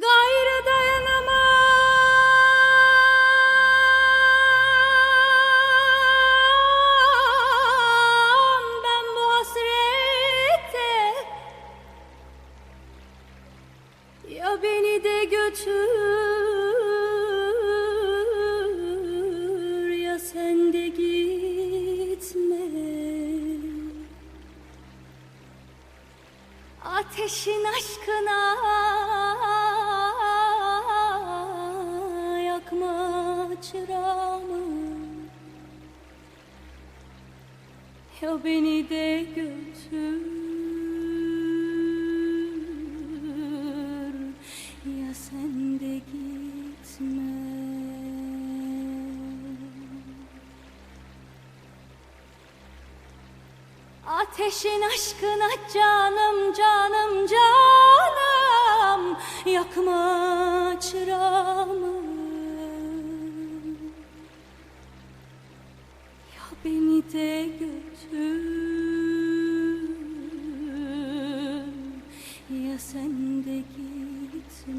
Gayrı dayanamam. Ben bu hasrete Ya beni de götür ya sen de gitme. Ateşin aşkına Ya beni de götür. Ya sen de gitme. Ateşin aşkına canım canım canım. Yakma çırağımı de götür Ya sen de gitme.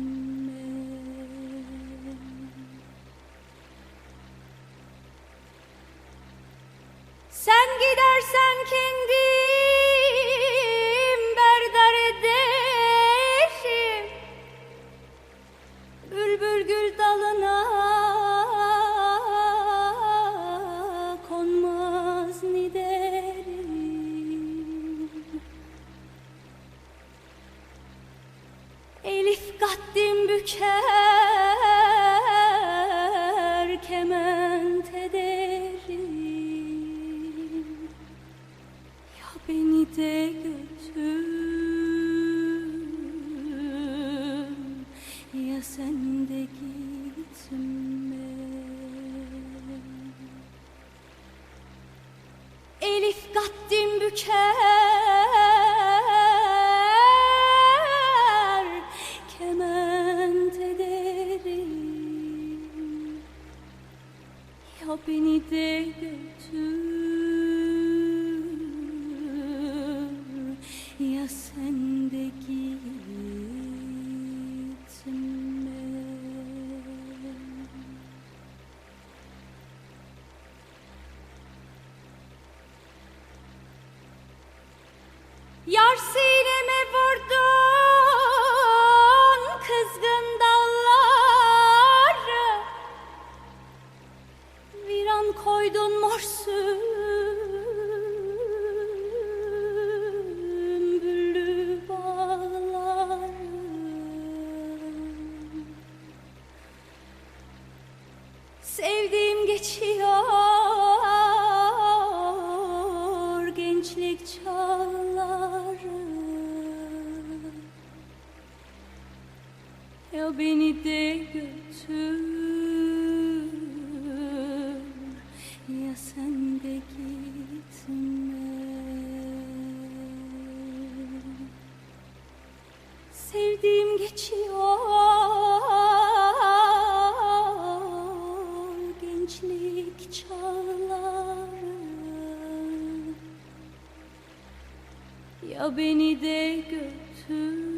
Sen gidersen kendim Elif gaddim büker kement ederim Ya beni de götür Ya sen de gitme. Elif gaddim büker beni de götür koydun mor sümbüllü bağlar Sevdiğim geçiyor gençlik çağları Ya beni de götür sen de gitme. Sevdiğim geçiyor gençlik çağları. Ya beni de götür